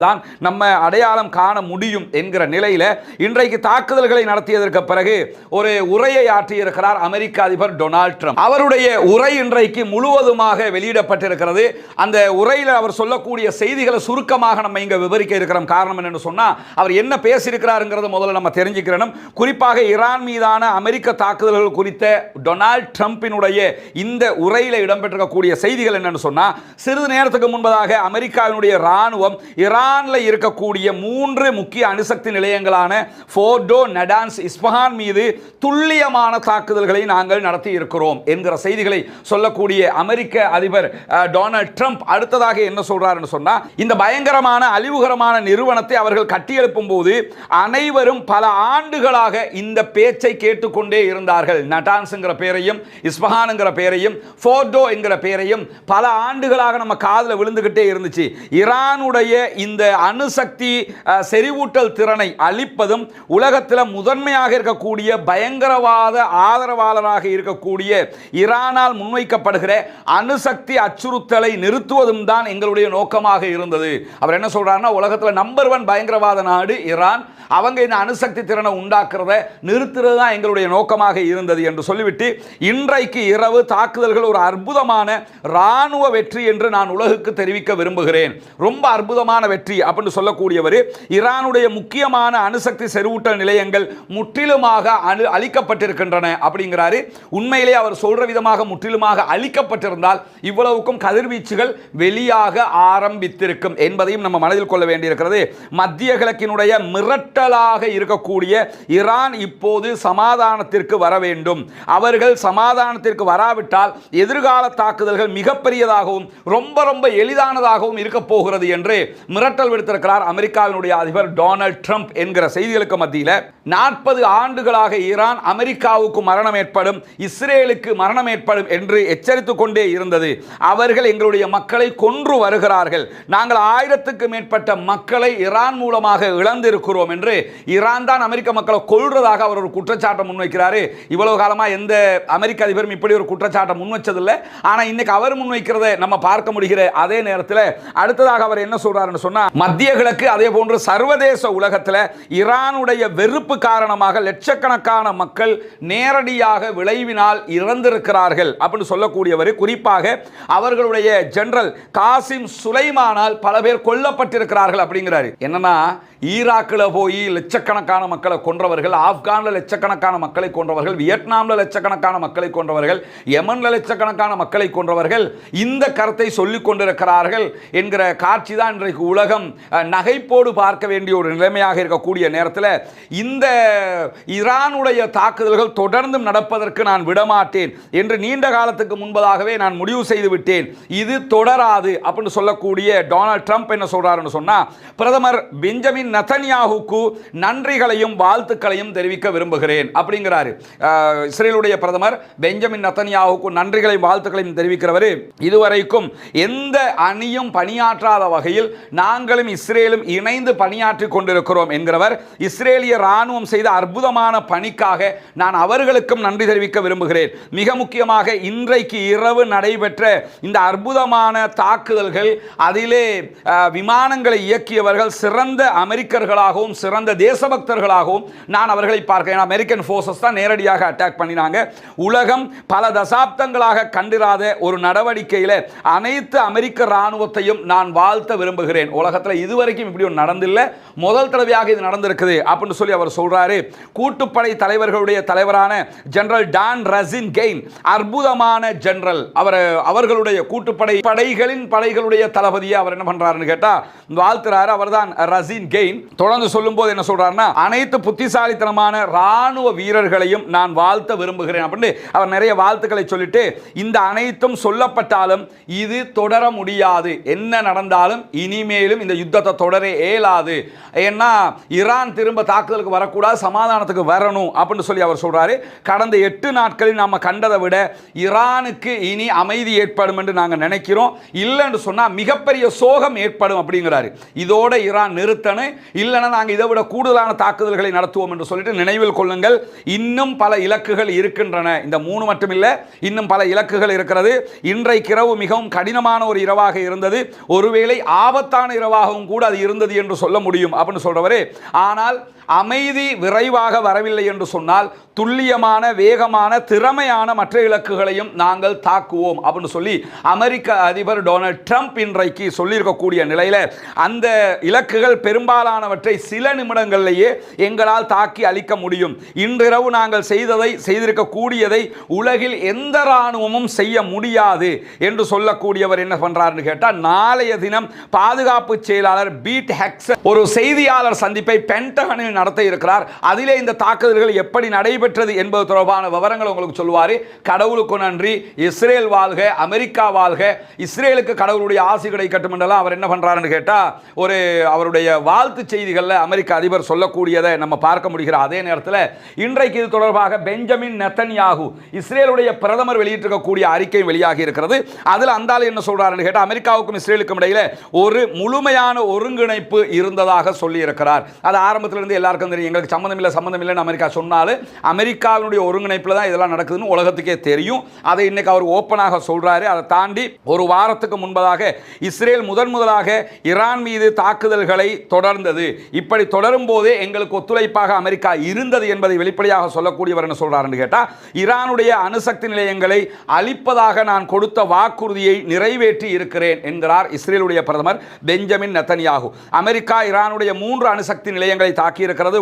தான் நம்ம அடையாளம் காண முடியும் என்கிற நிலையில் இன்றைக்கு தாக்குதல்களை நடத்தியதற்கு பிறகு ஒரு உரையை ஆற்றியிருக்கிறார் அமெரிக்க அதிபர் டொனால்ட் ட்ரம்ப். அவருடைய உரை இன்றைக்கு முழுவதுமாக வெளியிடப்பட்டிருக்கிறது. அந்த உரையில் அவர் சொல்லக்கூடிய செய்திகளை சுருக்கமாக நம்ம இங்க விவரிக்க இருக்கிறோம். காரணம் என்னன்னு சொன்னால் அவர் என்ன பேசியிருக்கிறாருங்கிறது முதல்ல நம்ம தெரிஞ்சுக்கிறோம் குறிப்பாக ஈரான் மீதான அமெரிக்க தாக்குதல்கள் குறித்த டொனால்ட் ட்ரம்பினுடைய இந்த உரையில் இடம்பெற்றிருக்கக்கூடிய செய்திகள் என்னன்னு சொன்னால் சிறிது நேரத்துக்கு முன்பதாக அமெரிக்காவினுடைய ராணுவம் ஈரானில் இருக்கக்கூடிய மூன்று முக்கிய அணுசக்தி நிலையங்களான ஃபோர்டோ நடான்ஸ் இஸ்பஹான் மீது துல்லியமான தாக்குதல்களை நாங்கள் நடத்தி இருக்கிறோம் என்கிற செய்திகளை சொல்லக்கூடிய அமெரிக்க அதிபர் டொனால்ட் ட்ரம்ப் அடுத்ததாக என்ன சொல்றாருன்னு சொன்னால் இந்த பயங்கரமான அழிவுகரமான நிறுவனத்தை அவர்கள் கட்டியெழுப்பும் போது அனைவரும் பல ஆண்டுகளாக இந்த பேச்சை கேட்டுக்கொண்டே இருந்தார்கள். நடான்ஸுங்கிற பேரையும் இஸ்பஹானுங்கிற பேரையும் ஃபோர்டோ என்கிற பேரையும் பல ஆண்டுகளாக நம்ம காதில் விழுந்துகிட்டே இருந்துச்சு. ஈரானுடைய இந்த இந்த அணுசக்தி செறிவூட்டல் திறனை அளிப்பதும் உலகத்தில் முதன்மையாக இருக்கக்கூடிய பயங்கரவாத ஆதரவாளராக இருக்கக்கூடிய ஈரானால் முன்வைக்கப்படுகிற அணுசக்தி அச்சுறுத்தலை நிறுத்துவதும் தான் எங்களுடைய நோக்கமாக இருந்தது. அவர் என்ன சொல்கிறாருன்னா உலகத்தில் நம்பர் ஒன் பயங்கரவாத நாடு ஈரான். அவங்க இந்த அணுசக்தி திறனை உண்டாக்குறத நிறுத்துறது தான் எங்களுடைய நோக்கமாக இருந்தது என்று சொல்லிவிட்டு இன்றைக்கு இரவு தாக்குதல்கள் ஒரு அற்புதமான இராணுவ வெற்றி என்று நான் உலகுக்கு தெரிவிக்க விரும்புகிறேன். ரொம்ப அற்புதமான வெற்றி அப்படின்னு சொல்லக்கூடியவர். ஈரானுடைய முக்கியமான அணுசக்தி செறிவூட்டல் நிலையங்கள் முற்றிலுமாக அணு அழிக்கப்பட்டிருக்கின்றன அப்படிங்கிறாரு. உண்மையிலே அவர் சொல்ற விதமாக முற்றிலுமாக அழிக்கப்பட்டிருந்தால் இவ்வளவுக்கும் கதிர்வீச்சுகள் வெளியாக ஆரம்பித்திருக்கும் என்பதையும் நம்ம மனதில் கொள்ள வேண்டியிருக்கிறது. மத்திய கிழக்கினுடைய மிரட்டலாக இருக்கக்கூடிய ஈரான் இப்போது சமாதானத்திற்கு வர வேண்டும். அவர்கள் சமாதானத்திற்கு வராவிட்டால் எதிர்கால தாக்குதல்கள் மிகப்பெரியதாகவும் ரொம்ப ரொம்ப எளிதானதாகவும் இருக்க போகிறது என்று மிரட்டல் விடுத்திருக்கிறார் அமெரிக்காவினுடைய அதிபர் டொனால்ட் ட்ரம்ப் என்கிற செய்திகளுக்கு மத்தியில் நாற்பது ஆண்டுகளாக ஈரான் அமெரிக்காவுக்கு மரணம் ஏற்படும் இஸ்ரேலுக்கு மரணம் ஏற்படும் என்று எச்சரித்துக் கொண்டே இருந்தது. அவர்கள் எங்களுடைய மக்களை கொன்று வருகிறார்கள். நாங்கள் ஆயிரத்துக்கு மேற்பட்ட மக்களை ஈரான் மூலமாக இழந்திருக்கிறோம் என்று ஈரான் தான் அமெரிக்க மக்களை கொள்றதாக அவர் ஒரு குற்றச்சாட்டை முன்வைக்கிறாரு. இவ்வளவு காலமா எந்த அமெரிக்க அதிபரும் இப்படி ஒரு குற்றச்சாட்டை முன்வச்சதில்லை. ஆனால் இன்னைக்கு அவர் முன்வைக்கிறதை நம்ம பார்க்க முடிகிற அதே நேரத்தில் அடுத்ததாக அவர் என்ன சொல்றாருன்னு சொன்னா மத்திய கிழக்கு அதே போன்று சர்வதேச உலகத்தில் ஈரானுடைய வெறுப்பு காரணமாக லட்சக்கணக்கான மக்கள் நேரடியாக விளைவினால் இறந்திருக்கிறார்கள் அப்படின்னு சொல்லக்கூடியவர். குறிப்பாக அவர்களுடைய ஜெனரல் காசிம் சுலைமானால் பல பேர் கொல்லப்பட்டிருக்கிறார்கள் அப்படிங்கிறாரு. என்னன்னா ஈராக்கில் போய் லட்சக்கணக்கான மக்களை கொன்றவர்கள் ஆப்கானில் லட்சக்கணக்கான மக்களை கொன்றவர்கள் வியட்நாமில் லட்சக்கணக்கான மக்களை கொன்றவர்கள் யமனில் லட்சக்கணக்கான மக்களை கொன்றவர்கள் இந்த கருத்தை சொல்லிக் கொண்டிருக்கிறார்கள் என்கிற காட்சி தான் இன்றைக்கு உலகம் நகைப்போடு பார்க்க வேண்டிய ஒரு நிலைமையாக இருக்கக்கூடிய நேரத்தில் இந்த ஈரானுடைய தாக்குதல்கள் தொடர்ந்தும் நடப்பதற்கு நான் விடமாட்டேன் என்று நீண்ட காலத்துக்கு முன்பதாகவே நான் முடிவு செய்து விட்டேன். இது தொடராது அப்படின்னு சொல்லக்கூடிய டொனால்ட் ட்ரம்ப் என்ன சொல்றாருன்னு சொன்னா பிரதமர் பெஞ்சமின் நத்தன்யாஹுக்கு நன்றிகளையும் வாழ்த்துக்களையும் தெரிவிக்க விரும்புகிறேன் அப்படிங்கிறாரு. இஸ்ரேலுடைய பிரதமர் பெஞ்சமின் நத்தன்யாஹுக்கு நன்றிகளையும் வாழ்த்துக்களையும் தெரிவிக்கிறவர் இதுவரைக்கும் எந்த அணியும் பணியாற்றாத வகையில் நான் நாங்களும் இஸ்ரேலும் இணைந்து பணியாற்றி கொண்டிருக்கிறோம் என்கிறவர் இஸ்ரேலிய ராணுவம் செய்த அற்புதமான பணிக்காக நான் அவர்களுக்கும் நன்றி தெரிவிக்க விரும்புகிறேன். மிக முக்கியமாக இன்றைக்கு இரவு நடைபெற்ற இந்த அற்புதமான தாக்குதல்கள் அதிலே விமானங்களை இயக்கியவர்கள் சிறந்த அமெரிக்கர்களாகவும் சிறந்த தேசபக்தர்களாகவும் நான் அவர்களை பார்க்கிறேன். அமெரிக்கன் ஃபோர்ஸஸ் தான் நேரடியாக அட்டாக் பண்ணினாங்க. உலகம் பல தசாப்தங்களாக கண்டிராத ஒரு நடவடிக்கையில் அனைத்து அமெரிக்க ராணுவத்தையும் நான் வாழ்த்த விரும்புகிறேன். உலகத்தில் இதுவரைக்கும் இப்படி ஒன்று நடந்தில்லை. முதல் தடவையாக இது நடந்திருக்குது அப்படின்னு சொல்லி அவர் சொல்கிறாரு கூட்டுப்படை தலைவர்களுடைய தலைவரான ஜெனரல் டான் ரசின் கெயின் அற்புதமான ஜெனரல். அவர் அவர்களுடைய கூட்டுப்படை படைகளின் படைகளுடைய தளபதியை அவர் என்ன பண்ணுறாருன்னு கேட்டால் வாழ்த்துறாரு. அவர்தான் ரசின் கெயின் தொடர்ந்து சொல்லும்போது என்ன சொல்கிறாருன்னா அனைத்து புத்திசாலித்தனமான ராணுவ வீரர்களையும் நான் வாழ்த்த விரும்புகிறேன் அப்படின்னு அவர் நிறைய வாழ்த்துக்களை சொல்லிட்டு இந்த அனைத்தும் சொல்லப்பட்டாலும் இது தொடர முடியாது. என்ன நடந்தாலும் இனிமேலும் இந்த யுத்தத்தை தொடர இயலாது. ஏன்னா ஈரான் திரும்ப தாக்குதலுக்கு வரக்கூடாது சமாதானத்துக்கு வரணும் அப்படின்னு சொல்லி அவர் சொல்கிறாரு கடந்த எட்டு நாட்களில் நாம் கண்டதை விட ஈரானுக்கு இனி அமைதி ஏற்படும் என்று நாங்கள் நினைக்கிறோம். இல்லைன்னு சொன்னால் மிகப்பெரிய சோகம் ஏற்படும் அப்படிங்கிறாரு. இதோட ஈரான் நிறுத்தணும் இல்லைன்னா நாங்கள் இதை விட கூடுதலான தாக்குதல்களை நடத்துவோம் என்று சொல்லிட்டு நினைவில் கொள்ளுங்கள். இன்னும் பல இலக்குகள் இருக்கின்றன. இந்த மூணு மட்டும் இல்லை இன்னும் பல இலக்குகள் இருக்கிறது. இன்றைக்கு இரவு மிகவும் கடினமான ஒரு இரவாக இருந்தது. ஒருவேளை ஆபத்தான இரவு இரவாகவும் கூட அது இருந்தது என்று சொல்ல முடியும். அப்படின்னு சொல்றவரு ஆனால் அமைதி விரைவாக வரவில்லை என்று சொன்னால் துல்லியமான வேகமான திறமையான மற்ற இலக்குகளையும் நாங்கள் தாக்குவோம் அப்படின்னு சொல்லி அமெரிக்க அதிபர் டொனால்ட் ட்ரம்ப் இன்றைக்கு சொல்லியிருக்கக்கூடிய நிலையில அந்த இலக்குகள் பெரும்பாலானவற்றை சில நிமிடங்களிலேயே எங்களால் தாக்கி அளிக்க முடியும். இன்றிரவு நாங்கள் செய்ததை செய்திருக்கக்கூடியதை உலகில் எந்த இராணுவமும் செய்ய முடியாது என்று சொல்லக்கூடியவர் என்ன பண்றாருன்னு கேட்டால் நாளைய தினம் பாதுகாப்பு செயலாளர் பீட் ஹெக்ஸ் ஒரு செய்தியாளர் சந்திப்பை பென்டகனில் நடத்த இருக்கிறார். அதிலே இந்த தாக்குதல்கள் எப்படி நடைபெற்றது என்பது தொடர்பான விவரங்கள் உங்களுக்கு சொல்வார் கடவுளுக்கு நன்றி. இஸ்ரேல் வாழ்க அமெரிக்கா வாழ்க. இஸ்ரேலுக்கு கடவுளுடைய ஆசை கிடைக்கட்டும் என்றெல்லாம் அவர் என்ன பண்ணுறாருன்னு கேட்டால் ஒரு அவருடைய வாழ்த்து செய்திகளில் அமெரிக்க அதிபர் சொல்லக்கூடியதை நம்ம பார்க்க முடிகிற அதே நேரத்தில் இன்றைக்கு இது தொடர்பாக பெஞ்சமின் நெத்தன்யாகு இஸ்ரேலுடைய பிரதமர் வெளியிட்டிருக்கக்கூடிய அறிக்கை வெளியாகி இருக்கிறது. அதில் அந்த என்ன சொல்கிறாருன்னு கேட்டால் அமெரிக்காவுக்கும் இஸ்ரேலுக்கும் இடையில் ஒரு முழுமை முழுமையான ஒருங்கிணைப்பு இருந்ததாக சொல்லியிருக்கிறார். அது ஆரம்பத்திலிருந்து எல்லாருக்கும் தெரியும். எங்களுக்கு சம்மந்தம் இல்லை சம்மந்தம் இல்லைன்னு அமெரிக்கா சொன்னாலும் அமெரிக்காவினுடைய ஒருங்கிணைப்பில் தான் இதெல்லாம் நடக்குதுன்னு உலகத்துக்கே தெரியும். அதை இன்னைக்கு அவர் ஓப்பனாக சொல்றாரு. அதை தாண்டி ஒரு வாரத்துக்கு முன்பதாக இஸ்ரேல் முதன் முதலாக ஈரான் மீது தாக்குதல்களை தொடர்ந்தது. இப்படி தொடரும் போதே எங்களுக்கு ஒத்துழைப்பாக அமெரிக்கா இருந்தது என்பதை வெளிப்படையாக சொல்லக்கூடியவர் என்ன சொல்றாருன்னு கேட்டால் ஈரானுடைய அணுசக்தி நிலையங்களை அழிப்பதாக நான் கொடுத்த வாக்குறுதியை நிறைவேற்றி இருக்கிறேன் என்கிறார் இஸ்ரேலுடைய பிரதமர் பெஞ்சமின் நெத்தன்யாகு. அமெரிக்கா ஈரானுடைய மூன்று அணுசக்தி நிலையங்களை தாக்கி இருக்கிறது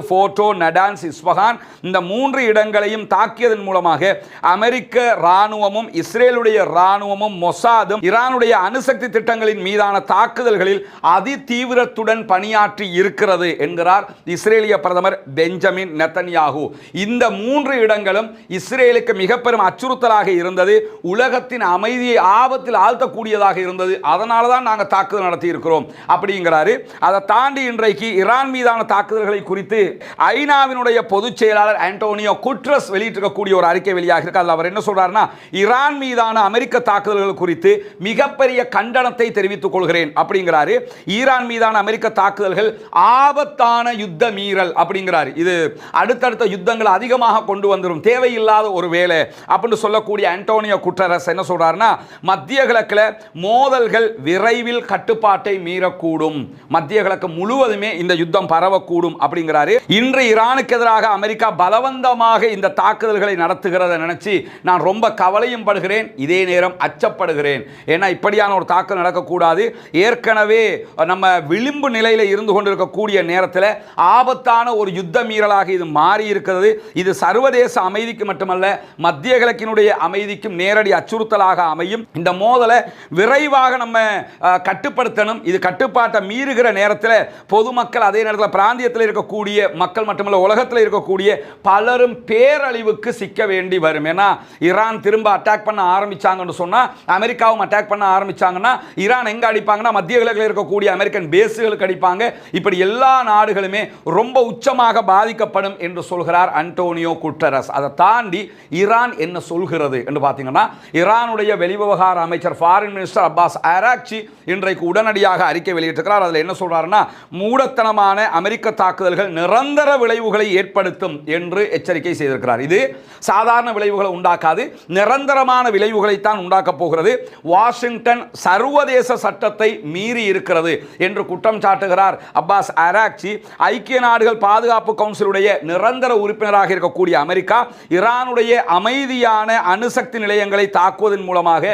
நடான்ஸ் இஸ்பஹான். இந்த மூன்று இடங்களையும் தாக்கியதன் மூலமாக அமெரிக்க ராணுவமும் இஸ்ரேலுடைய ராணுவமும் மொசாதும் ஈரானுடைய அணுசக்தி திட்டங்களின் மீதான தாக்குதல்களில் அதி தீவிரத்துடன் பணியாற்றி இருக்கிறது என்கிறார் இஸ்ரேலிய பிரதமர் பெஞ்சமின் நெத்தன்யாகு. இந்த மூன்று இடங்களும் இஸ்ரேலுக்கு மிக பெரும் அச்சுறுத்தலாக இருந்தது. உலகத்தின் அமைதியை ஆபத்தில் ஆழ்த்தக்கூடியதாக இருந்தது. அதனால தான் நாங்கள் தாக்குதல் நடத்தி இருக்கிறோம் அப்படிங்கிறாரு. அதை தாண்டி இன்றைக்கு ஈரான் மீதான தாக்குதல்களை குறித்து ஐநாவினுடைய பொதுச் செயலாளர் ஆண்டோனியோ குட்ரஸ் வெளியிட்டிருக்கக்கூடிய ஒரு அறிக்கை வெளியாக இருக்கு. அதில் அவர் என்ன சொல்றாருன்னா ஈரான் மீதான அமெரிக்க தாக்குதல்கள் குறித்து மிகப்பெரிய கண்டனத்தை தெரிவித்துக் கொள்கிறேன். அப்படிங்கிறாரு. ஈரான் மீதான அமெரிக்க தாக்குதல்கள் ஆபத்தான யுத்த மீறல். அப்படிங்கிறாரு. இது அடுத்தடுத்த யுத்தங்கள் அதிகமாக கொண்டு வந்துடும் தேவையில்லாத ஒரு வேலை. அப்படின்னு சொல்லக்கூடிய ஆண்டோனியோ குட்ரஸ் என்ன சொல்றாருன்னா மத்திய கிழக்கில் மோதல்கள் விரைவில் கட்டுப்பாட்டை மீற மீறக்கூடும் மத்திய கிழக்கு முழுவதுமே இந்த யுத்தம் பரவக்கூடும் அப்படிங்கிறாரு. இன்று ஈரானுக்கு எதிராக அமெரிக்கா பலவந்தமாக இந்த தாக்குதல்களை நடத்துகிறத நினைச்சு நான் ரொம்ப கவலையும் படுகிறேன். இதே நேரம் அச்சப்படுகிறேன். ஏன்னா இப்படியான ஒரு தாக்குதல் நடக்கக்கூடாது. ஏற்கனவே நம்ம விளிம்பு நிலையில் இருந்து கொண்டிருக்கக்கூடிய நேரத்தில் ஆபத்தான ஒரு யுத்த மீறலாக இது மாறி இருக்கிறது இது சர்வதேச அமைதிக்கு மட்டுமல்ல மத்திய கிழக்கினுடைய அமைதிக்கும் நேரடி அச்சுறுத்தலாக அமையும். இந்த மோதலை விரைவாக நம்ம கட்டுப்படுத்தணும். இது கட்டு கட்டுப்பாட்டை மீறுகிற நேரத்தில் பொதுமக்கள் அதே நேரத்தில் பிராந்தியத்தில் இருக்கக்கூடிய மக்கள் மட்டுமல்ல உலகத்தில் இருக்கக்கூடிய பலரும் பேரழிவுக்கு சிக்க வேண்டி வரும். ஏன்னா ஈரான் திரும்ப அட்டாக் பண்ண ஆரம்பிச்சாங்கன்னு சொன்னால் அமெரிக்காவும் அட்டாக் பண்ண ஆரம்பிச்சாங்கன்னா ஈரான் எங்க அடிப்பாங்கன்னா மத்திய கிழக்கில் இருக்கக்கூடிய அமெரிக்கன் பேஸுகளுக்கு அடிப்பாங்க. இப்படி எல்லா நாடுகளுமே ரொம்ப உச்சமாக பாதிக்கப்படும் என்று சொல்கிறார் அன்டோனியோ குட்டரஸ். அதை தாண்டி ஈரான் என்ன சொல்கிறது என்று பார்த்தீங்கன்னா ஈரானுடைய வெளிவிவகார அமைச்சர் ஃபாரின் மினிஸ்டர் அப்பாஸ் ஆராக்சி இன்றைக்கு உடனடியாக அறிக்கை அறிக்கை வெளியிட்டிருக்கிறார். அதில் என்ன சொல்கிறாருன்னா மூடத்தனமான அமெரிக்க தாக்குதல்கள் நிரந்தர விளைவுகளை ஏற்படுத்தும் என்று எச்சரிக்கை செய்திருக்கிறார். இது சாதாரண விளைவுகளை உண்டாக்காது நிரந்தரமான விளைவுகளைத்தான் உண்டாக்கப் போகிறது. வாஷிங்டன் சர்வதேச சட்டத்தை மீறி இருக்கிறது என்று குற்றம் சாட்டுகிறார் அப்பாஸ் அராக்சி. ஐக்கிய நாடுகள் பாதுகாப்பு கவுன்சிலுடைய நிரந்தர உறுப்பினராக இருக்கக்கூடிய அமெரிக்கா ஈரானுடைய அமைதியான அணுசக்தி நிலையங்களை தாக்குவதன் மூலமாக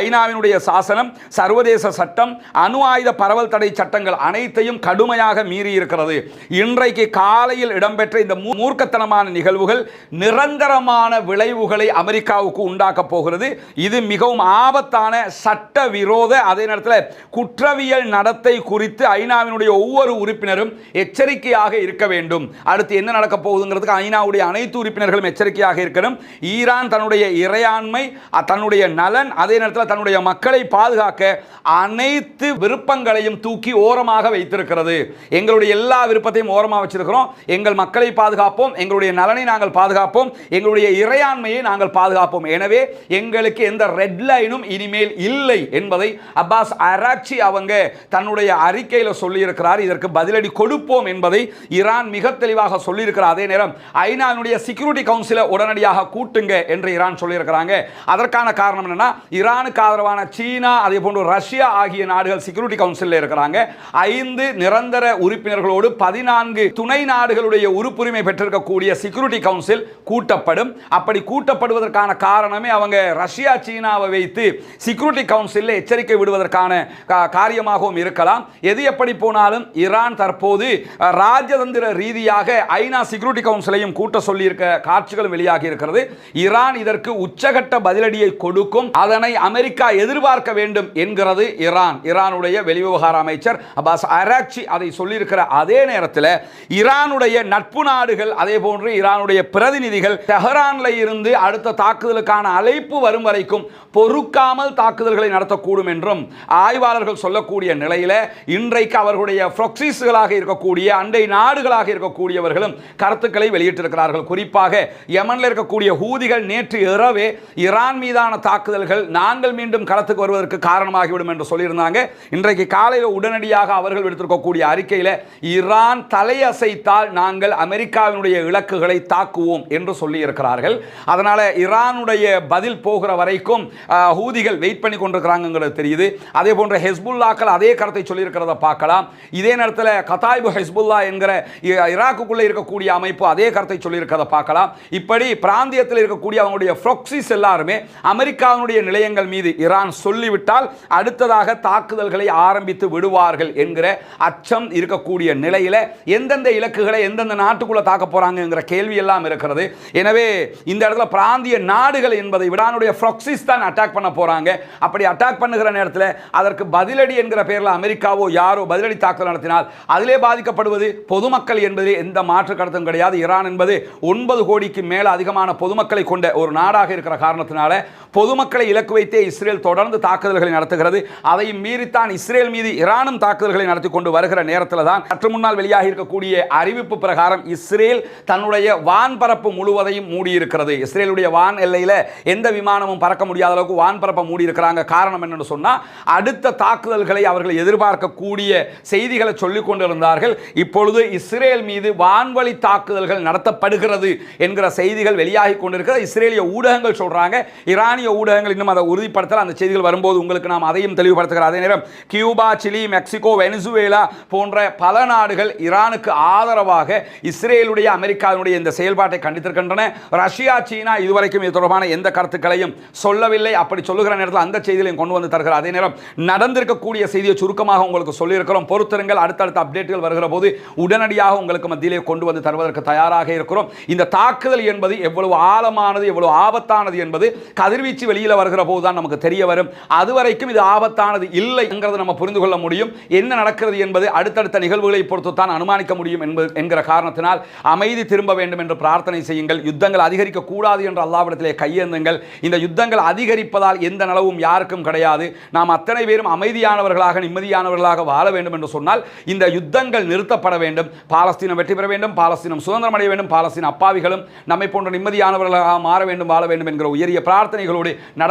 ஐநாவினுடைய சாசனம் சர்வதேச சட்டம் அணு ஆயுத பரவல் தடை சட்டங்கள் அனைத்தையும் கடுமையாக மீறி இருக்கிறது இன்றைக்கு காலையில் இடம்பெற்ற இந்த மூர்க்கத்தனமான நிகழ்வுகள் நிரந்தரமான விளைவுகளை அமெரிக்காவுக்கு உண்டாக்கப் போகிறது. இது மிகவும் ஆபத்தான சட்ட விரோத அதே நேரத்தில் குற்றவியல் நடத்தை குறித்து ஐநாவினுடைய ஒவ்வொரு உறுப்பினரும் எச்சரிக்கையாக இருக்க வேண்டும். அடுத்து என்ன நடக்க போகுதுங்கிறதுக்கு ஐநாவுடைய அனைத்து உறுப்பினர்களும் எச்சரிக்கையாக இருக்கணும். ஈரான் தன்னுடைய இறையாண்மை தன்னுடைய நலன் அதே நேரத்தில் தன்னுடைய மக்களை பாதுகாக்க அனைத்து விருப்பங்களையும் தூக்கி ஓரமாக வைத்திருக்கிறது. எங்களுடைய எல்லா விருப்பத்தையும் ஓரமாக வச்சிருக்கிறோம். எங்கள் மக்களை பாதுகாப்போம். எங்களுடைய நலனை நாங்கள் பாதுகாப்போம். எங்களுடைய இறையாண்மையை நாங்கள் பாதுகாப்போம். எனவே எங்களுக்கு எந்த ரெட் லைனும் இனிமேல் இல்லை என்பதை அப்பாஸ் அராக்சி அவங்க தன்னுடைய அறிக்கையில் சொல்லியிருக்கிறார். இதற்கு பதிலடி கொடுப்போம் என்பதை ஈரான் மிக தெளிவாக சொல்லியிருக்கிறார். அதே நேரம் ஐநாவினுடைய செக்யூரிட்டி கவுன்சிலை உடனடியாக கூட்டுங்க என்று ஈரான் சொல்லியிருக்கிறாங்க. அதற்கான காரணம் என்னன்னா ஈரானுக்கு ஆதரவான சீனா அதே போன்று ரஷ்யா ஆகிய நாடுகள் செக்யூரிட்டி கவுன்சிலில் இருக்கிறாங்க. ஐந்து நிரந்தர உறுப்பினர்களோடு பதினான்கு துணை நாடுகளுடைய உறுப்புரிமை பெற்றிருக்கக்கூடிய செக்யூரிட்டி கவுன்சில் கூட்டப்படும். அப்படி கூட்டப்படுவதற்கான காரணமே அவங்க ரஷ்யா சீனாவை வைத்து செக்யூரிட்டி கவுன்சிலில் எச்சரிக்கை விடுவதற்கான காரியமாகவும் இருக்கலாம். எது எப்படி போனாலும் ஈரான் தற்போது ராஜதந்திர ரீதியாக ஐநா செக்யூரிட்டி கவுன்சிலையும் கூட்ட சொல்லியிருக்க காட்சிகளும் வெளியாகி இருக்கிறது. ஈரான் இதற்கு உச்சகட்ட பதிலடியை கொடுக்கும். அதனை அமெரிக்கா எதிர்பார்க்க வேண்டும் என்கிறது ஈரான் ஈரானுடைய வெளிவிவகார அமைச்சர் அப்பாஸ் அராக்சி அதை சொல்லியிருக்கிற அதே நேரத்தில் ஈரானுடைய நட்பு நாடுகள் அதே போன்று ஈரானுடைய பிரதிநிதிகள் தெஹரான்ல இருந்து அடுத்த தாக்குதலுக்கான அழைப்பு வரும் வரைக்கும் பொறுக்காமல் தாக்குதல்களை நடத்தக்கூடும் என்றும் ஆய்வாளர்கள் சொல்லக்கூடிய நிலையில் இன்றைக்கு அவர்களுடைய ப்ரொக்சிஸ்களாக இருக்கக்கூடிய அண்டை நாடுகளாக இருக்கக்கூடியவர்களும் கருத்துக்களை வெளியிட்டிருக்கிறார்கள். குறிப்பாக யமனில் இருக்கக்கூடிய ஹூதிகள் நேற்று இரவே ஈரான் மீதான தாக்குதல்கள் நாங்கள் மீண்டும் களத்துக்கு வருவதற்கு காரணமாகிவிடும் என்று சொல்லியிருந்தாங்க. இன்றைக்கு காலை காலையில் உடனடியாக அவர்கள் விடுத்திருக்கக்கூடிய அறிக்கையில் ஈரான் தலையசைத்தால் நாங்கள் அமெரிக்காவினுடைய இலக்குகளை தாக்குவோம் என்று சொல்லியிருக்கிறார்கள். அதனால் ஈரானுடைய பதில் போகிற வரைக்கும் ஹூதிகள் வெயிட் பண்ணி கொண்டிருக்கிறாங்கிறது தெரியுது. அதே போன்ற ஹெஸ்புல்லாக்கள் அதே கருத்தை சொல்லியிருக்கிறத பார்க்கலாம். இதே நேரத்தில் கதாய்பு ஹெஸ்புல்லா என்கிற இ- ஈராக்குக்குள்ளே இருக்கக்கூடிய அமைப்பு அதே கருத்தை சொல்லியிருக்கிறத பார்க்கலாம். இப்படி பிராந்தியத்தில் இருக்கக்கூடிய அவங்களுடைய ப்ரொக்சிஸ் எல்லாருமே அமெரிக்காவினுடைய நிலையங்கள் மீது ஈரான் சொல்லிவிட்டால் அடுத்ததாக தாக்குதல்களை ஆரம்பித்து விடுவார்கள் என்கிற அச்சம் இருக்கக்கூடிய நிலையில எந்தெந்த இலக்குகளை எந்தெந்த நாட்டுக்குள்ள தாக்க போகிறாங்கங்கிற கேள்வி எல்லாம் இருக்கிறது. எனவே இந்த இடத்துல பிராந்திய நாடுகள் என்பதை விடானுடைய ஃப்ரொக்சிஸ் தான் அட்டாக் பண்ண போறாங்க. அப்படி அட்டாக் பண்ணுகிற நேரத்தில் அதற்கு பதிலடி என்கிற பெயரில் அமெரிக்காவோ யாரோ பதிலடி தாக்குதல் நடத்தினால் அதிலே பாதிக்கப்படுவது பொதுமக்கள் என்பதில் எந்த மாற்று கடத்தும் கிடையாது. ஈரான் என்பது ஒன்பது கோடிக்கு மேல அதிகமான பொதுமக்களை கொண்ட ஒரு நாடாக இருக்கிற காரணத்தினால பொதுமக்களை இலக்கு வைத்தே இஸ்ரேல் தொடர்ந்து தாக்குதல்களை நடத்துகிறது. அதையும் மீறித்தான் இஸ்ரேல் மீது இரானும் தாக்குதல்களை நடத்தி கொண்டு வருகிற நேரத்தில் தான் சற்று முன்னால் வெளியாகி இருக்கக்கூடிய அறிவிப்பு பிரகாரம் இஸ்ரேல் தன்னுடைய வான்பரப்பு முழுவதையும் மூடியிருக்கிறது. இஸ்ரேலுடைய வான் எல்லையில் எந்த விமானமும் பறக்க முடியாத அளவுக்கு வான்பரப்பை மூடி இருக்கிறாங்க காரணம் என்னென்னு சொன்னா அடுத்த தாக்குதல்களை அவர்கள் எதிர்பார்க்கக்கூடிய செய்திகளை சொல்லிக் கொண்டிருந்தார்கள். இப்பொழுது இஸ்ரேல் மீது வான்வழி தாக்குதல்கள் நடத்தப்படுகிறது என்கிற செய்திகள் வெளியாகி கொண்டிருக்கிறது. இஸ்ரேலிய ஊடகங்கள் சொல்றாங்க ஈரானிய ஊடகங்கள் இன்னும் அதை உறுதிப்படுத்தல. அந்த செய்திகள் வரும்போது உங்களுக்கு நாம் அதையும் தெளிவுபடுத்துகிற அதே நேரம் கியூபா சிலி மெக்சிகோ வெனிசுவேலா போன்ற பல நாடுகள் ஈரானுக்கு ஆதரவாக இஸ்ரேலுடைய அமெரிக்காவினுடைய இந்த செயல்பாட்டை கண்டித்திருக்கின்றன. ரஷ்யா சீனா இதுவரைக்கும் இது தொடர்பான எந்த கருத்துக்களையும் சொல்லவில்லை. அப்படி சொல்லுகிற நேரத்தில் அந்த செய்திகளையும் கொண்டு வந்து தருகிற அதே நேரம் நடந்திருக்கக்கூடிய செய்தியை சுருக்கமாக உங்களுக்கு சொல்லியிருக்கிறோம். பொறுத்திருங்கள். அடுத்தடுத்த அப்டேட்டுகள் வருகிற போது உடனடியாக உங்களுக்கு மத்தியிலே கொண்டு வந்து தருவதற்கு தயாராக இருக்கிறோம். இந்த தாக்குதல் என்பது எவ்வளவு ஆழமானது எவ்வளவு ஆபத்தானது என்பது கதிர்வீச்சு வெளியில் வருகிற போது தான் நமக்கு தெரிய வரும். அதுவரைக்கும் இது ஆபத்தானது இல்லைங்கிறது நம்ம புரிந்து கொள்ள கொள்ள முடியும். என்ன நடக்கிறது என்பது அடுத்தடுத்த நிகழ்வுகளை பொறுத்து தான் அனுமானிக்க முடியும் என்பது என்கிற காரணத்தினால் அமைதி திரும்ப வேண்டும் என்று பிரார்த்தனை செய்யுங்கள். யுத்தங்கள் அதிகரிக்க கூடாது என்று அல்லாவிடத்திலே கையேந்துங்கள். இந்த யுத்தங்கள் அதிகரிப்பதால் எந்த நலவும் யாருக்கும் கிடையாது. நாம் அத்தனை பேரும் அமைதியானவர்களாக நிம்மதியானவர்களாக வாழ வேண்டும் என்று சொன்னால் இந்த யுத்தங்கள் நிறுத்தப்பட வேண்டும். பாலஸ்தீனம் வெற்றி பெற வேண்டும். பாலஸ்தீனம் சுதந்திரம் அடைய வேண்டும். பாலஸ்தீன அப்பாவிகளும் நம்மை போன்ற நிம்மதியானவர்களாக மாற வேண்டும் வாழ வேண்டும் என்கிற உயரிய பிரார்த்தனைகளோடு நடத்த